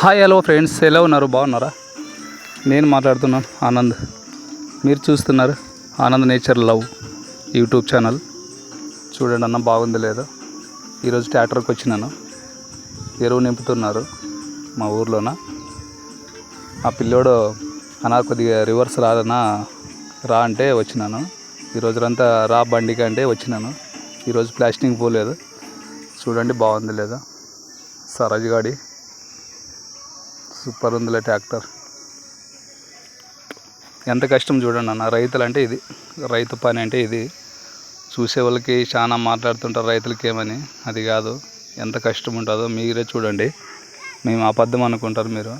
Hi hello friends. ఎలా ఉన్నారు? బాగున్నారా? నేను మాట్లాడుతున్నాను ఆనంద్. మీరు చూస్తున్నారు Anand nature love YouTube channel. చూడండి అన్న బాగుంది లేదో? ఈరోజు ట్రాక్టర్కి వచ్చినాను. ఎరువు నింపుతున్నారు మా ఊర్లోన. ఆ పిల్లోడు అనా కొద్దిగా రివర్స్ రాదనా రా అంటే వచ్చినాను. ఈ రోజులంతా రా బండికి అంటే వచ్చినాను. ఈరోజు ప్లాస్టింగ్ పోలేదు. చూడండి బాగుంది లేదా? సరాజ్ గాడి సూపర్ ఉందిలే ట్రాక్టర్. ఎంత కష్టం చూడండి అన్న రైతులు అంటే ఇది. రైతు పని అంటే ఇది. చూసే వాళ్ళకి చాలా మాట్లాడుతుంటారు రైతులకి ఏమని అది కాదు. ఎంత కష్టం ఉంటుందో మీరే చూడండి. మేము అబద్ధం అనుకుంటారు మీరు.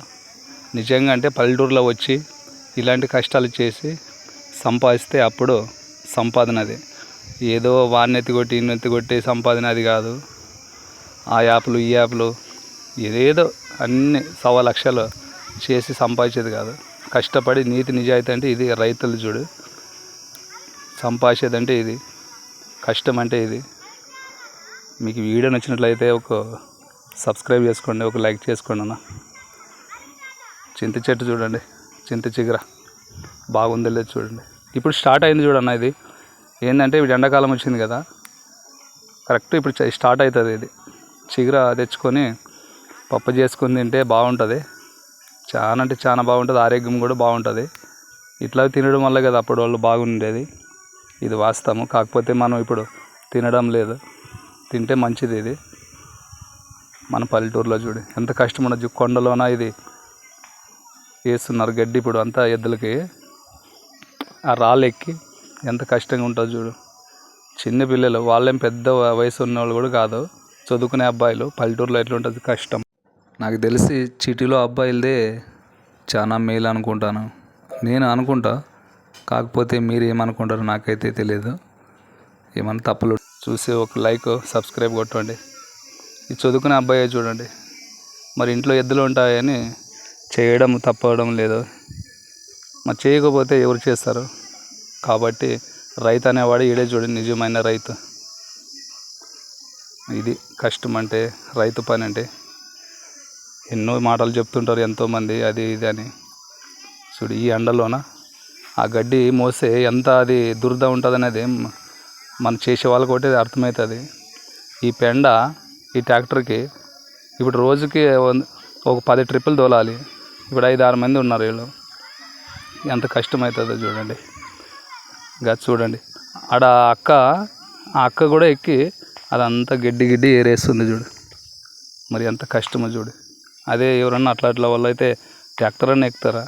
నిజంగా అంటే పల్లెటూరులో వచ్చి ఇలాంటి కష్టాలు చేసి సంపాదిస్తే అప్పుడు సంపాదన అది. ఏదో వాడిని ఎత్తికొట్టి ఇన్ని ఎత్తికొట్టి సంపాదన అది కాదు. ఆ యాప్లు ఈ యాప్లు ఏదేదో అన్ని సవా లక్షలు చేసి సంపాదించేది కాదు. కష్టపడి నీతి నిజాయితీ అంటే ఇది రైతులు చూడు. సంపాదించేది అంటే ఇది. కష్టం అంటే ఇది. మీకు వీడియో నచ్చినట్లయితే ఒక సబ్స్క్రైబ్ చేసుకోండి ఒక లైక్ చేసుకోండి అన్న. చింత చెట్టు చూడండి చింత చిగుర. బాగుంది లేదు చూడండి. ఇప్పుడు స్టార్ట్ అయింది చూడన్న ఇది. ఏంటంటే ఇప్పుడు ఎండాకాలం వచ్చింది కదా. కరెక్ట్ ఇప్పుడు స్టార్ట్ అవుతుంది ఇది. చిగుర తెచ్చుకొని పప్పు చేసుకుని తింటే బాగుంటుంది. చాలా అంటే చాలా బాగుంటుంది. ఆరోగ్యం కూడా బాగుంటుంది. ఇట్లా తినడం వల్ల కదా అప్పుడు వాళ్ళు బాగుండేది. ఇది వాస్తవము. కాకపోతే మనం ఇప్పుడు తినడం లేదు. తింటే మంచిది ఇది. మన పల్లెటూరులో చూడు. ఎంత కష్టం ఉండదు కొండలోన ఇది వేస్తున్నారు గడ్డి ఇప్పుడు అంతా ఎద్దులకి. ఆ రాళ్ళు ఎక్కి ఎంత కష్టంగా ఉంటుందో చూడు. చిన్న పిల్లలు వాళ్ళేం పెద్ద వయసు ఉన్న వాళ్ళు కూడా కాదు. చదువుకునే అబ్బాయిలు పల్లెటూరులో ఎట్లుంటుంది కష్టం. నాకు తెలిసి సిటీలో అబ్బాయిలదే చాలా మేలు అనుకుంటాను. నేను అనుకుంటా. కాకపోతే మీరు ఏమనుకుంటారో నాకైతే తెలియదు ఏమన్నా తప్పులు చూసి ఒక లైక్ సబ్స్క్రైబ్ కొట్టండి. ఈ చదువుకునే అబ్బాయి చూడండి. మరి ఇంట్లో ఎద్దులు ఉంటాయని చేయడం తప్పడం లేదు. మరి చేయకపోతే ఎవరు చేస్తారు? కాబట్టి రైతు అనేవాడు ఈడే చూడండి నిజమైన రైతు. ఇది కష్టం అంటే రైతు పని అంటే. ఎన్నో మాటలు చెప్తుంటారు ఎంతోమంది అది ఇది అని. చూడు ఈ ఎండలోన ఆ గడ్డి మోస్తే ఎంత అది దురద ఉంటుంది అనేది మనం చేసే వాళ్ళకి ఒకటి అర్థమవుతుంది ఈ పెండ ఈ ట్రాక్టర్కి ఇప్పుడు రోజుకి ఒక పది ట్రిప్పులు తోలాలి. ఇప్పుడు ఐదు ఆరు మంది ఉన్నారు వీళ్ళు. ఎంత కష్టమవుతుందో చూడండి. గది చూడండి. ఆడ అక్క ఆ అక్క కూడా ఎక్కి అదంతా గడ్డి గిడ్డి ఏరేస్తుంది చూడు. మరి ఎంత కష్టమో చూడు. అదే ఎవరన్నా అట్లా అట్లా వాళ్ళు అయితే ట్రాక్టర్ అని ఎక్కుతారా?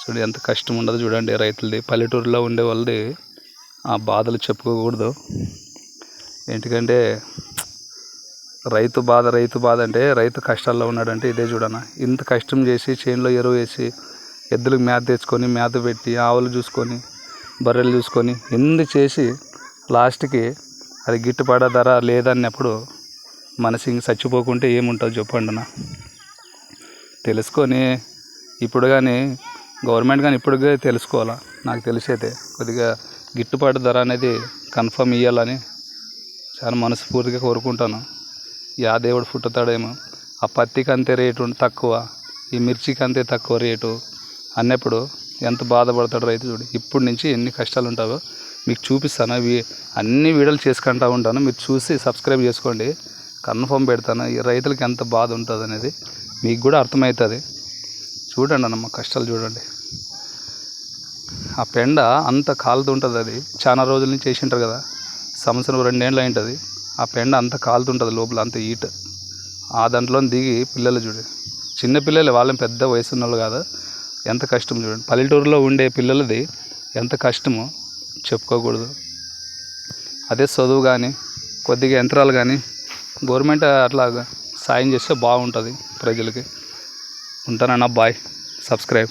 చూడు ఎంత కష్టం ఉండదు చూడండి రైతులది. పల్లెటూరులో ఉండే వాళ్ళది ఆ బాధలు చెప్పుకోకూడదు. ఎందుకంటే రైతు బాధ రైతు బాధ అంటే రైతు కష్టాల్లో ఉన్నాడంటే ఇదే చూడన్న. ఇంత కష్టం చేసి చేనులో ఎరువు వేసి ఎద్దులకు మేత తెచ్చుకొని మేత పెట్టి ఆవులు చూసుకొని బర్రెలు చూసుకొని ఎన్ని చేసి లాస్ట్కి అది గిట్టుబాటు ధర లేదన్నప్పుడు మనసు ఇంక చచ్చిపోకుంటే ఏముంటుందో చెప్పండి నా తెలుసుకొని ఇప్పుడు కానీ గవర్నమెంట్ కానీ ఇప్పటికే తెలుసుకోవాలా? నాకు తెలిసైతే కొద్దిగా గిట్టుబాటు ధర అనేది కన్ఫర్మ్ ఇవ్వాలని చాలా మనస్ఫూర్తిగా కోరుకుంటాను. యా దేవుడు పుట్టుతాడేమో. ఆ పత్తికి అంతే రేటు తక్కువ ఈ మిర్చికి అంతే తక్కువ రేటు అన్నప్పుడు ఎంత బాధపడతాడు రైతు చూడు. ఇప్పుడు నుంచి ఎన్ని కష్టాలు ఉంటావో మీకు చూపిస్తాను. అవి అన్ని వీడియోలు చేసుకుంటూ ఉంటాను. మీరు చూసి సబ్స్క్రైబ్ చేసుకోండి. కన్ఫర్మ్ పెడతాను. ఈ రైతులకి ఎంత బాధ ఉంటుంది అనేది మీకు కూడా అర్థమవుతుంది చూడండి అన్న కష్టాలు చూడండి. ఆ పెండ అంత కాలుతుంటుంది అది. చాలా రోజుల నుంచి చేసింటారు కదా. సంవత్సరం రెండేళ్ళు అయింటుంది. ఆ పెండ అంత కాలుతుంటుంది లోపల అంత హీట్. ఆ దాంట్లో దిగి పిల్లలు చూడు. చిన్న పిల్లలు వాళ్ళని పెద్ద వయసు ఉన్న వాళ్ళు కాదు. ఎంత కష్టం చూడండి. పల్లెటూరులో ఉండే పిల్లలది ఎంత కష్టమో చెప్పుకోకూడదు. అదే చదువు కానీ కొద్దిగా యంత్రాలు కానీ గవర్నమెంట్ అట్లా సాయం చేస్తే బాగుంటుంది ప్రజలకి. ఉంటానన్నా బాయ్. సబ్స్క్రైబ్.